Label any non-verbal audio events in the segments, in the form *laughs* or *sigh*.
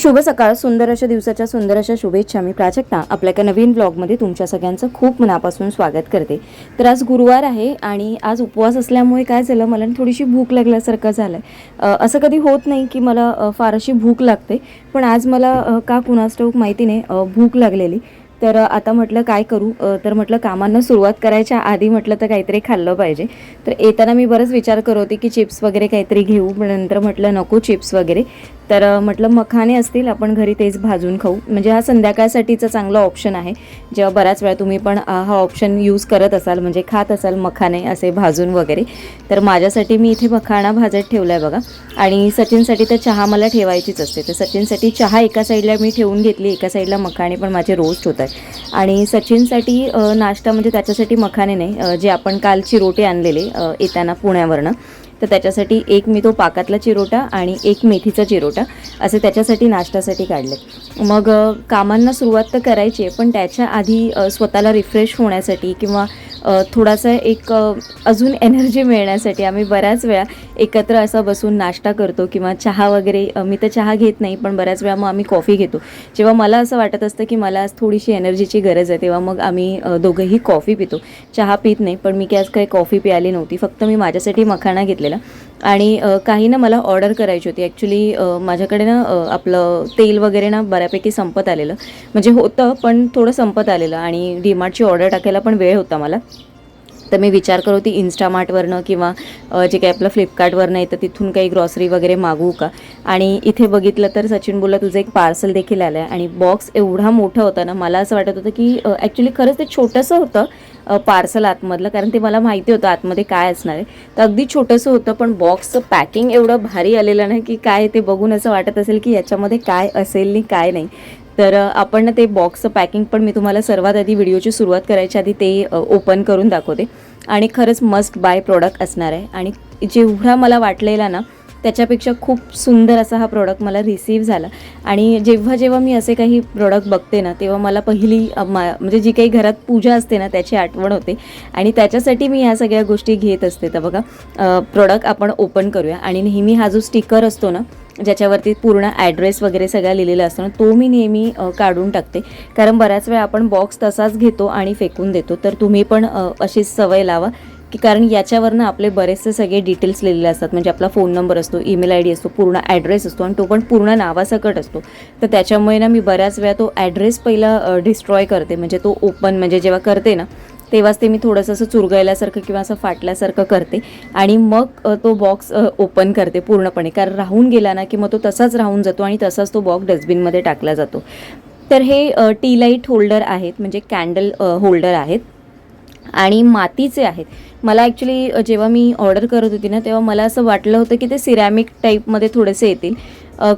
शुभ सकाळ सुंदर अशा दिवसाच्या सुंदर अशा शुभेच्छा. मी प्राजक्ता आपल्या एका नवीन ब्लॉगमध्ये तुमच्या सगळ्यांचं खूप मनापासून स्वागत करते. तर आज गुरुवार आहे आणि आज उपवास असल्यामुळे काय झालं मला थोडीशी भूक लागल्यासारखं झालं आहे असं कधी होत नाही की मला फार अशी भूक लागते पण आज मला का कुणास ठाऊक माहिती नाही भूक लागलेली. तर आता म्हटलं काय करू तर म्हटलं कामांना सुरुवात करायच्या आधी म्हटलं तर काहीतरी खाल्लं पाहिजे. तर येताना मी बरंच विचार करत होते की चिप्स वगैरे काहीतरी घेऊ पण नंतर म्हटलं नको चिप्स वगैरे. तर म्हटलं मखाने असतील आपण घरी तेच भाजून खाऊ. म्हणजे हा संध्याकाळसाठीचा चांगला ऑप्शन आहे. जेव्हा बऱ्याच वेळा तुम्ही पण हा ऑप्शन यूज करत असाल म्हणजे खात असाल मखाने असे भाजून वगैरे तर माझ्यासाठी मी इथे मखाणा भाजत ठेवला आहे बघा. आणि सचिनसाठी तर चहा मला ठेवायचीच असते. तर सचिनसाठी चहा एका साईडला मी ठेवून घेतली एका साईडला मखाणे पण माझे रोस्ट होत आहेत. आणि सचिनसाठी नाश्ता म्हणजे त्याच्यासाठी मखाने नाही. जे आपण काल चिरोटे आणलेले येताना पुण्यावरनं. तर त्याच्यासाठी एक मी तो पाकातला चिरोटा आणि एक मेथीचा चिरोटा असे त्याच्यासाठी नाश्त्यासाठी काढले मग कामांना सुरुवात तर करायची आहे पण त्याच्या आधी स्वतःला रिफ्रेश होण्यासाठी किंवा थोडासा एक अजून एनर्जी मिळण्यासाठी आम्ही बऱ्याच वेळा एकत्र असा बसून नाश्ता करतो किंवा चहा वगैरे मी तर चहा घेत नाही पण बऱ्याच वेळा मग आम्ही कॉफी घेतो. जेव्हा मला असं वाटत असतं की मला आज थोडीशी एनर्जीची गरज आहे तेव्हा मग आम्ही दोघंही कॉफी पितो. चहा पित नाही पण मी की आज काही कॉफी प्यायली नव्हती फक्त मी माझ्यासाठी मखाणा घेतलेला. आणि काही ना मला ऑर्डर करायची होती. ॲक्च्युली माझ्याकडे ना आपलं तेल वगैरे ना बऱ्यापैकी संपत आलेलं. म्हणजे होतं पण थोडं संपत आलेलं आणि डीमार्टची ऑर्डर टाकायला पण वेळ होता मला. तर मी विचार करत होती इन्स्टामार्टवरनं किंवा जे काही आपलं फ्लिपकार्टवरनं येतं तिथून काही ग्रॉसरी वगैरे मागवू का? आणि इथे बघितलं तर सचिन बोलला तुझं एक पार्सल देखील आलं आहे आणि बॉक्स एवढा मोठा होता ना मला असं वाटत होतं की ॲक्च्युली खरंच ते छोटंसं होतं पार्सल आतमधलं कारण ते मला माहिती होतं आतमध्ये काय असणार आहे. तर अगदी छोटंसं होतं पण बॉक्सचं पॅकिंग एवढं भारी आलेलं ना की काय ते बघून असं वाटत असेल की याच्यामध्ये काय असेल आणि काय नाही. तर आपण ना ते बॉक्सचं पॅकिंग पण मी तुम्हाला सर्वात आधी व्हिडिओची सुरुवात करायच्या आधी ते ओपन करून दाखवते. आणि खरंच मस्ट बाय प्रोडक्ट असणार आहे. आणि जेवढा मला वाटलेला ना त्याच्यापेक्षा खूप सुंदर असा हा प्रोडक्ट मला रिसीव्ह झाला. आणि जेव्हा जेव्हा मी असे काही प्रोडक्ट बघते ना तेव्हा मला पहिली मा म्हणजे जी काही घरात पूजा असते ना त्याची आठवण होते. आणि त्याच्यासाठी मी ह्या सगळ्या गोष्टी घेत असते. तर बघा प्रोडक्ट आपण ओपन करूया. आणि नेहमी हा जो स्टिकर असतो ना ज्याच्यावरती पूर्ण ॲड्रेस वगैरे सगळा लिहिलेला असतो ना तो मी नेहमी काढून टाकते. कारण बऱ्याच वेळा आपण बॉक्स तसाच घेतो आणि फेकून देतो. तर तुम्ही पण अशीच सवय लावा. की कारण याच्यावरनं आपले बरेचसे सगळे डिटेल्स लिहिलेले असतात. म्हणजे आपला फोन नंबर असतो ईमेल आय डी असतो पूर्ण ॲड्रेस असतो आणि तो पण पूर्ण नावासकट असतो. तर त्याच्यामुळे ना मी बऱ्याच वेळा तो ॲड्रेस पहिला डिस्ट्रॉय करते. म्हणजे तो ओपन म्हणजे जेव्हा करते ना तेव्हाच ते मी थोडंसं असं चुरगायल्यासारखं किंवा असं फाटल्यासारखं करते. आणि मग तो बॉक्स ओपन करते पूर्णपणे. कारण राहून गेला ना की मग तो तसाच राहून जातो आणि तसाच तो बॉक्स डस्टबिनमध्ये टाकला जातो. तर हे टी लाइट होल्डर आहेत. म्हणजे कॅन्डल होल्डर आहेत. आणि मातीचे आहेत. मला ॲक्च्युली जेव्हा मी ऑर्डर करत होती ना तेव्हा मला असं वाटलं होतं की ते सिरॅमिक टाईपमध्ये थोडेसे येतील.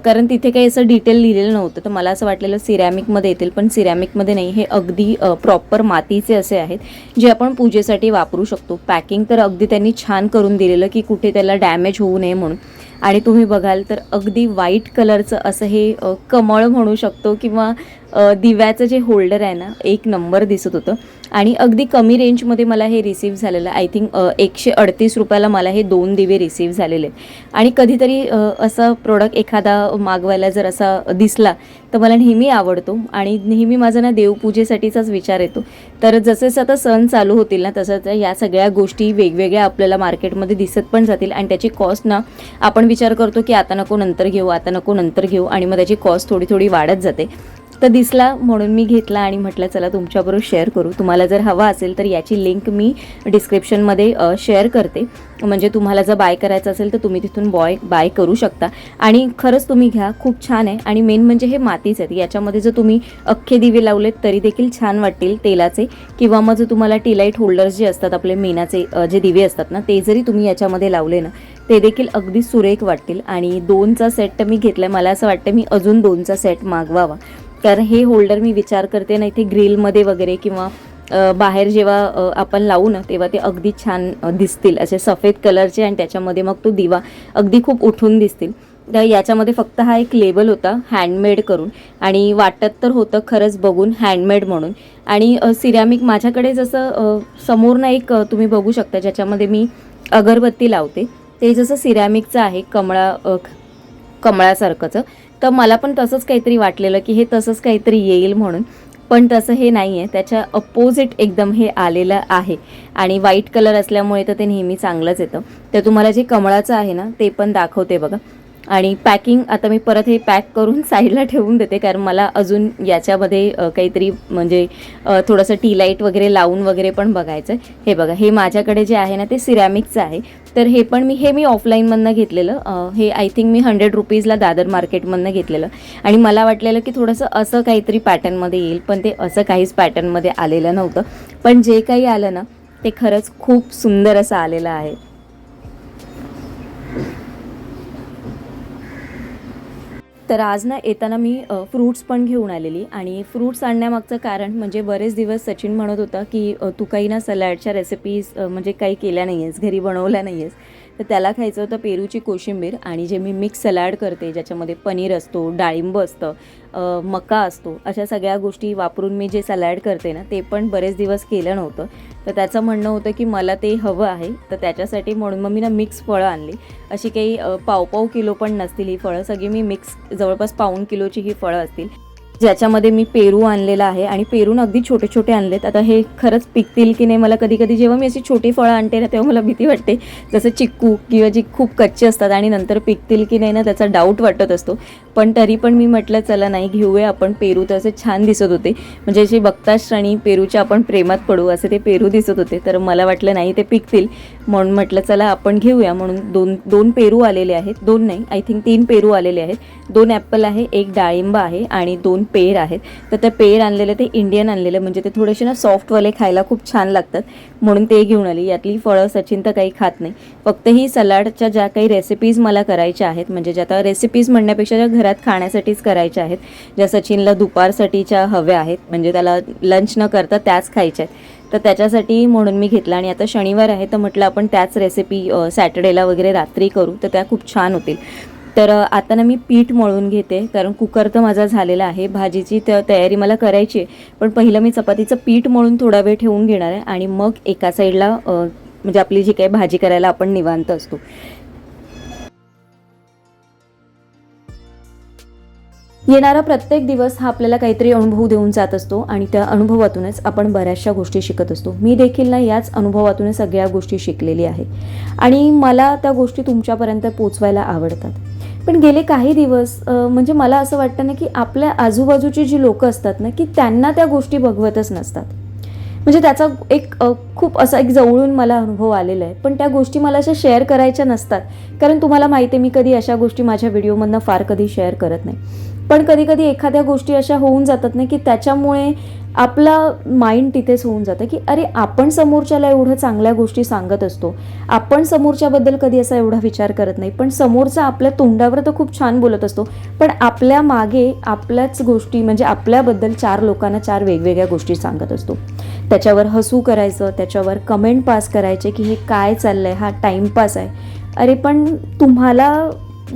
कारण तिथे काही असं डिटेल लिहिलेलं नव्हतं तर मला असं वाटलेलं सिरॅमिकमध्ये येतील पण सिरॅमिकमध्ये नाही. हे अगदी प्रॉपर मातीचे असे आहेत जे आपण पूजेसाठी वापरू शकतो. पॅकिंग तर अगदी त्यांनी छान करून दिलेलं की कुठे त्याला डॅमेज होऊ नये म्हणून. आणि तुम्ही बघाल तर अगदी व्हाईट कलरचं असं हे कमळ म्हणू शकतो किंवा दिव्याचं जे होल्डर आहे ना एक नंबर दिसत होतं. आणि अगदी कमी रेंजमध्ये मला हे रिसीव्ह झालेलं. आय थिंक एकशे अडतीस रुपयाला मला हे दोन दिवे रिसीव्ह झालेले. आहेत. आणि कधीतरी असं असा प्रोडक्ट एखादा मागवायला जर असा दिसला तर मला नेहमी आवडतो. आणि नेहमी माझा ना देवपूजेसाठीचाच विचार येतो. तर जसे जसे आता सण चालू होतील ना तसंच या सगळ्या गोष्टी वेगवेगळ्या आपल्याला मार्केटमध्ये दिसत पण जातील. आणि त्याची कॉस्ट ना आपण विचार करतो की आता नको नंतर घेऊ आता नको नंतर घेऊ. आणि मग त्याची कॉस्ट थोडी थोडी वाढत जाते. तर दिसला म्हणून मी घेतला आणि म्हटलं चला तुमच्याबरोबर शेअर करू. तुम्हाला जर हवा असेल तर याची लिंक मी डिस्क्रिप्शनमध्ये शेअर करते. म्हणजे तुम्हाला जर बाय करायचं असेल तर तुम्ही तिथून बॉय बाय करू शकता. आणि खरंच तुम्ही घ्या खूप छान आहे. आणि मेन म्हणजे हे मातीच आहेत. याच्यामध्ये जर तुम्ही अख्खे दिवे लावलेत तरी देखील छान वाटतील तेलाचे. किंवा मग जर तुम्हाला टीलाईट होल्डर्स जे असतात आपले मेनाचे जे दिवे असतात ना ते जरी तुम्ही याच्यामध्ये लावले ना ते देखील अगदी सुरेख वाटतील. आणि दोनचा सेट तर मी घेतला मला असं वाटतं मी अजून दोनचा सेट मागवावा. कारण हे होल्डर मी विचार करते ना इथे ग्रिलमध्ये वगैरे किंवा बाहेर जेव्हा आपण लावू ना तेव्हा ते अगदी छान दिसतील. असे सफेद कलरचे आणि त्याच्यामध्ये मग तो दिवा अगदी खूप उठून दिसतील. तर याच्यामध्ये फक्त हा एक लेबल होता हँडमेड करून. आणि वाटत तर होतं खरंच बघून हँडमेड म्हणून. आणि सिरॅमिक माझ्याकडे जसं अ, समोरनं एक तुम्ही बघू शकता ज्याच्यामध्ये मी अगरबत्ती लावते. ते जसं सिरॅमिकचं आहे कमळा कमळासारखंचं. तर मला पण तसंच काहीतरी वाटलेलं की हे तसंच काहीतरी येईल म्हणून. पण तसं हे नाही आहे त्याच्या अपोजिट एकदम हे आलेलं आहे. आणि व्हाईट कलर असल्यामुळे तर ते नेहमी चांगलंच येतं. तर तुम्हाला जे कमळाचं आहे ना ते पण दाखवते बघा. आणि पॅकिंग आता मी परत हे पॅक करून *laughs* साईडला ठेवून देते कारण मला अजून याच्यामध्ये काहीतरी म्हणजे थोडंसं टी लाइट वगैरे लावून वगैरे पण बघायचं आहे हे बघा हे माझ्याकडे जे आहे ना ते सिरॅमिकचं आहे. तर हे पण मी हे मी ऑफलाईनमधनं घेतलेलं. हे आय थिंक मी हंड्रेड रुपीजला दादर मार्केटमधनं घेतलेलं. आणि मला वाटलेलं की थोडंसं असं काहीतरी पॅटर्नमध्ये येईल पण ते असं काहीच पॅटर्नमध्ये आलेलं नव्हतं. पण जे काही आलं ना ते खरंच खूप सुंदर असं आलेलं आहे. तर आज ना येताना मी फ्रूट्स पण घेऊन आलेली. आणि फ्रूट्स आणण्यामागचं कारण म्हणजे बरेच दिवस सचिन म्हणत होता की तू काही ना सलॅडच्या रेसिपीज म्हणजे काही केल्या नाही आहेस घरी बनवल्या नाही आहेस तर त्याला खायचं होतं पेरूची कोशिंबीर आणि जे मी मिक्स सलॅड करते ज्याच्यामध्ये पनीर असतो डाळिंब असतं मका असतो अशा सगळ्या गोष्टी वापरून मी जे सलॅड करते ना ते पण बरेच दिवस केलं नव्हतं. तर त्याचं म्हणणं होतं की मला ते हवं आहे तर त्याच्यासाठी म्हणून मग मी ना मिक्स फळं आणली. अशी काही पाव पाव किलो पण नसतील ही फळं सगळी मी मिक्स जवळपास पाऊण किलोची ही फळं असतील. ज्याच्यामध्ये मी पेरू आणलेला आहे आणि पेरून अगदी छोटे छोटे आणलेत. आता हे खरंच पिकतील की नाही मला कधी कधी जेव्हा मी अशी छोटी फळं आणते ना तेव्हा मला भीती वाटते. जसं चिक्कू किंवा जी खूप कच्ची असतात आणि नंतर पिकतील की नाही ना त्याचा डाऊट वाटत असतो. पण तरी पण मी म्हटलं चला नाही घेऊया आपण पेरू. तर असे छान दिसत होते. म्हणजे अशी बघता क्षणी पेरूच्या आपण प्रेमात पडू असे ते पेरू दिसत होते. तर मला वाटलं नाही ते पिकतील. म्हणून म्हटलं चला आपण घेऊया. म्हणून दोन दोन पेरू आलेले आहेत. दोन नाही आय थिंक तीन पेरू आलेले आहेत. दोन ॲपल आहे एक डाळिंब आहे आणि दोन पेर आहेत. तर ते पेर आणलेले ते इंडियन आणलेले म्हणजे ते थोडेसे ना सॉफ्टवाले खायला खूप छान लागतात. म्हणून ते घेऊन आली. यातली फळं सचिन तर काही खात नाही. फक्त ही सलाडच्या ज्या काही रेसिपीज मला करायच्या आहेत म्हणजे ज्या आता रेसिपीज म्हणण्यापेक्षा ज्या घरात खाण्यासाठीच करायच्या आहेत ज्या सचिनला दुपारसाठीच्या हव्या आहेत म्हणजे त्याला लंच न करता त्याच खायच्या आहेत. तर त्याच्यासाठी म्हणून मी घेतला. आणि आता शनिवार आहे तर म्हटलं आपण त्याच रेसिपी सॅटर्डेला वगैरे रात्री करू तर त्या खूप छान होतील. तर आता ना मी पीठ मळून घेते कारण कुकर तर माझा झालेला आहे भाजीची तर तयारी मला करायची आहे पण पहिलं मी चपातीचं पीठ मळून थोडा वेळ ठेवून घेणार आहे आणि मग एका साईडला म्हणजे आपली जी काही भाजी करायला आपण निवांत असतो. येणारा प्रत्येक दिवस हा आपल्याला काहीतरी अनुभव देऊन जात असतो आणि त्या अनुभवातूनच आपण बऱ्याचशा गोष्टी शिकत असतो. मी देखील ना याच अनुभवातूनच सगळ्या गोष्टी शिकलेली आहे. आणि मला त्या गोष्टी तुमच्यापर्यंत पोचवायला आवडतात. पण गेले काही दिवस म्हणजे मला असं वाटतं ना की आपल्या आजूबाजूची जी लोकं असतात ना की त्यांना त्या गोष्टी बघवतच नसतात. म्हणजे त्याचा एक खूप असा एक जवळून मला अनुभव आलेला आहे. पण त्या गोष्टी मला अशा शेअर करायच्या नसतात. कारण तुम्हाला माहिती आहे मी कधी अशा गोष्टी माझ्या व्हिडिओमधनं फार कधी शेअर करत नाही. पण कधी कधी एखाद्या गोष्टी अशा होऊन जातात ना की त्याच्यामुळे आपला माइंड तिथेच होऊन जातं की अरे आपण समोरच्याला एवढं चांगल्या गोष्टी सांगत असतो. आपण समोरच्याबद्दल कधी असा एवढा विचार करत नाही. पण समोरचा आपल्या तोंडावर तर खूप छान बोलत असतो. पण आपल्या मागे आपल्याच गोष्टी म्हणजे आपल्याबद्दल चार लोकांना चार वेगवेगळ्या गोष्टी सांगत असतो. त्याच्यावर हसू करायचं त्याच्यावर कमेंट पास करायचे की हे काय चाललंय हा टाईमपास आहे. अरे पण तुम्हाला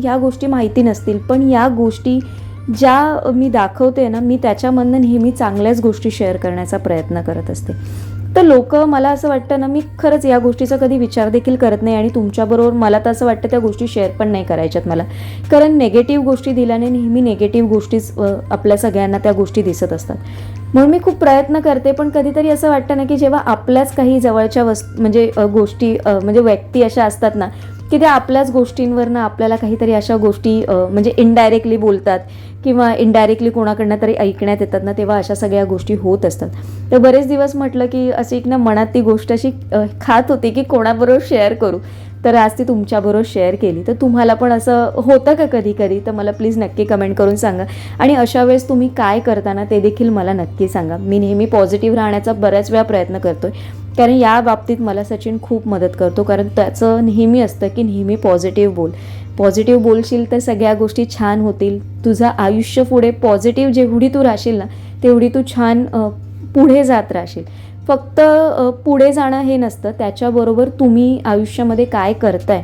या गोष्टी माहिती नसतील. पण या गोष्टी ज्या मी दाखवते ना मी त्याच्यामधनं नेहमी चांगल्याच गोष्टी शेअर करण्याचा प्रयत्न करत असते. तर लोक मला असं वाटतं ना मी खरंच या गोष्टीचा कधी विचार देखील करत नाही आणि तुमच्याबरोबर मला तर असं वाटतं त्या गोष्टी शेअर पण नाही करायच्यात मला. कारण नेगेटिव्ह गोष्टी दिल्याने नेहमी नेगेटिव्ह गोष्टीच आपल्या सगळ्यांना त्या गोष्टी दिसत असतात. म्हणून मी खूप प्रयत्न करते पण कधीतरी असं वाटतं ना की जेव्हा आपल्याच काही जवळच्या वस् म्हणजे गोष्टी म्हणजे व्यक्ती अशा असतात ना की त्या आपल्याच गोष्टींवरनं आपल्याला काहीतरी अशा गोष्टी म्हणजे इनडायरेक्टली बोलतात किंवा इनडायरेक्टली कोणाकडनं तरी ऐकण्यात येतात ना तेव्हा अशा सगळ्या गोष्टी होत असतात. तर बरेच दिवस म्हटलं की अशी एक ना मनात ती गोष्ट अशी खात होती की कोणाबरोबर शेअर करू. तर आज ती तुमच्याबरोबर शेअर केली. तर तुम्हाला पण असं होतं का कधी कधी तर मला प्लीज नक्की कमेंट करून सांगा. आणि अशा वेळेस तुम्ही काय करताना ते देखील मला नक्की सांगा. मी नेहमी पॉझिटिव्ह राहण्याचा बऱ्याच वेळा प्रयत्न करतोय. कारण या बाबतीत मला सचिन खूप मदत करतो. कारण त्याचं नेहमी असतं की नेहमी पॉझिटिव्ह बोल. पॉझिटिव्ह बोलशील तर सगळ्या गोष्टी छान होतील. तुझं आयुष्य पुढे पॉझिटिव्ह जेवढी तू राहशील ना तेवढी तू छान पुढे जात राहशील. फक्त पुढे जाणं हे नसतं त्याच्याबरोबर तुम्ही आयुष्यामध्ये काय करताय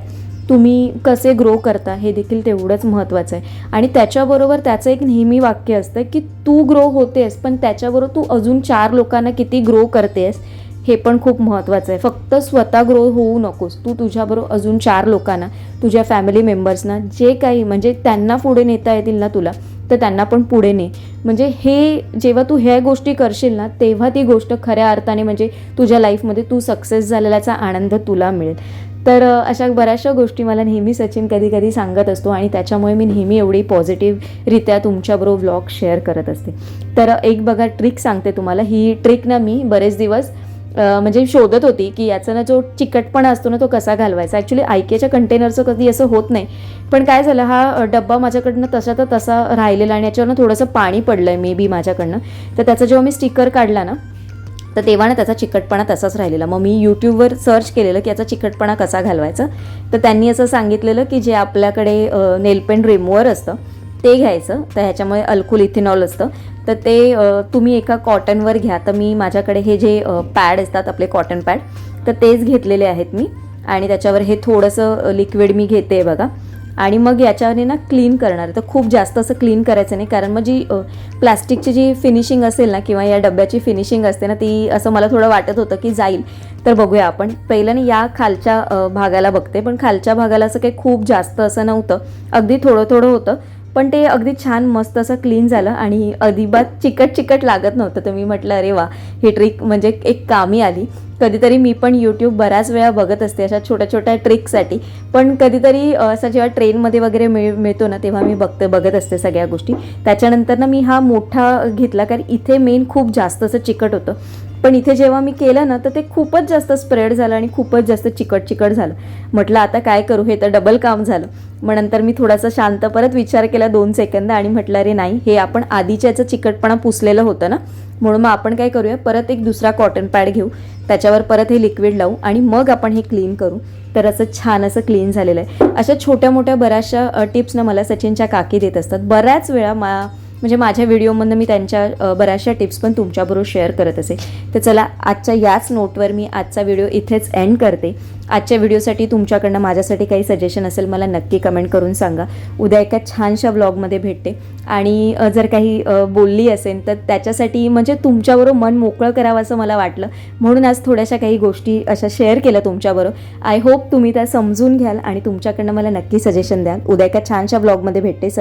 तुम्ही कसे ग्रो करता हे देखील तेवढंच महत्त्वाचं आहे. आणि त्याच्याबरोबर त्याचं एक नेहमी वाक्य असतं की तू ग्रो होतेस पण त्याच्याबरोबर तू अजून चार लोकांना किती ग्रो करतेस हे पण खूप महत्त्वाचं आहे. फक्त स्वतः ग्रो होऊ नकोस. तू तुझ्याबरोबर अजून चार लोकांना तुझ्या फॅमिली मेंबर्सना जे काही म्हणजे त्यांना पुढे नेता येतील ना तुला तर त्यांना पण पुढे ने. म्हणजे हे जेव्हा तू ह्या गोष्टी करशील ना तेव्हा ती गोष्ट खऱ्या अर्थाने म्हणजे तुझ्या लाईफमध्ये तू सक्सेस झालेल्याचा आनंद तुला मिळेल. तर अशा बऱ्याचशा गोष्टी मला नेहमी सचिन कधी कधी सांगत असतो आणि त्याच्यामुळे मी नेहमी एवढी पॉझिटिव्हरित्या तुमच्याबरोबर व्लॉग शेअर करत असते. तर एक बघा ट्रिक सांगते तुम्हाला. ही ट्रिक ना मी बरेच दिवस म्हणजे शोधत होती की याचा ना जो चिकटपणा असतो ना तो कसा घालवायचा. ॲक्च्युली आयकेच्या कंटेनरचं कधी असं होत नाही. पण काय झालं हा डब्बा माझ्याकडनं तसा तर तसा राहिलेला आणि याच्यावरनं थोडंसं पाणी पडलं आहे मे बी माझ्याकडनं. तर त्याचा जेव्हा मी स्टिकर काढला ना तर तेव्हा ना त्याचा चिकटपणा तसाच राहिलेला. मग मी यूट्यूबवर सर्च केलेलं की याचा चिकटपणा कसा घालवायचा. तर त्यांनी असं सांगितलेलं की जे आपल्याकडे नेलपेंट रिमूवर असतं ते घ्यायचं. तर ह्याच्यामुळे अल्कोल इथेनॉल असतं. तर ते तुम्ही एका कॉटनवर घ्या. तर मी माझ्याकडे हे जे पॅड असतात आपले कॉटन पॅड तर तेच घेतलेले आहेत मी. आणि त्याच्यावर हे थोडंसं लिक्विड मी घेते बघा. आणि मग याच्याने ना क्लीन करणार तर खूप जास्त असं क्लीन करायचं नाही. कारण मग जी प्लॅस्टिकची जी फिनिशिंग असेल ना किंवा या डब्याची फिनिशिंग असते ना ती असं मला थोडं वाटत होतं की जाईल. तर बघूया आपण. पहिलं ना या खालच्या भागाला बघते. पण खालच्या भागाला असं काही खूप जास्त असं नव्हतं. अगदी थोडं थोडं होतं. पण ते अगदी छान मस्त असं क्लीन झालं आणि अजिबात चिकट चिकट लागत नव्हतं. तर मी म्हटलं अरे वा ही ट्रिक म्हणजे एक कामी आली. कधीतरी मी पण यूट्यूब बऱ्याच वेळा बघत असते अशा छोट्या छोट्या ट्रिकसाठी पण कधीतरी असं जेव्हा ट्रेनमध्ये वगैरे मिळ मिळतो ना तेव्हा मी बघते बघत असते सगळ्या गोष्टी. त्याच्यानंतर ना मी हा मोठा घेतला कारण इथे मेन खूप जास्त असं चिकट होतं. पण इथे जेव्हा मी केलं ना तर ते खूपच जास्त स्प्रेड झालं आणि खूपच जास्त चिकट चिकट झालं. म्हटलं आता काय करू? हे तर डबल काम झालं. मग नंतर मी थोडासा शांत परत विचार केला दोन सेकंद आणि म्हटलं अरे नाही हे आपण आधीच्या याचं चिकटपणा पुसलेलं होतं ना म्हणून मग आपण काय करूया परत एक दुसरा कॉटन पॅड घेऊ त्याच्यावर परत हे लिक्विड लावू आणि मग आपण हे क्लीन करू. तर असं छान असं क्लीन झालेलं आहे. अशा छोट्या मोठ्या बऱ्याचशा टिप्स ना मला सचिनच्या काकी देत असतात. बऱ्याच वेळा मा म्हणजे माझ्या व्हिडिओमधनं मी त्यांच्या बऱ्याचशा टिप्स पण तुमच्याबरोबर शेअर करत असे तर चला आजच्या याच नोटवर मी आजचा व्हिडिओ इथेच एंड करते. आजच्या व्हिडिओसाठी तुमच्याकडनं माझ्यासाठी काही सजेशन असेल मला नक्की कमेंट करून सांगा. उद्या एका छानशा ब्लॉगमध्ये भेटते. आणि जर काही बोलली असेल तर त्याच्यासाठी म्हणजे तुमच्याबरोबर मन मोकळं करावं असं मला वाटलं. म्हणून आज थोड्याशा काही गोष्टी अशा शेअर केल्या तुमच्याबरोबर. आय होप तुम्ही त्या समजून घ्याल आणि तुमच्याकडनं मला नक्की सजेशन द्याल. उद्या एका छानशा ब्लॉगमध्ये भेटते.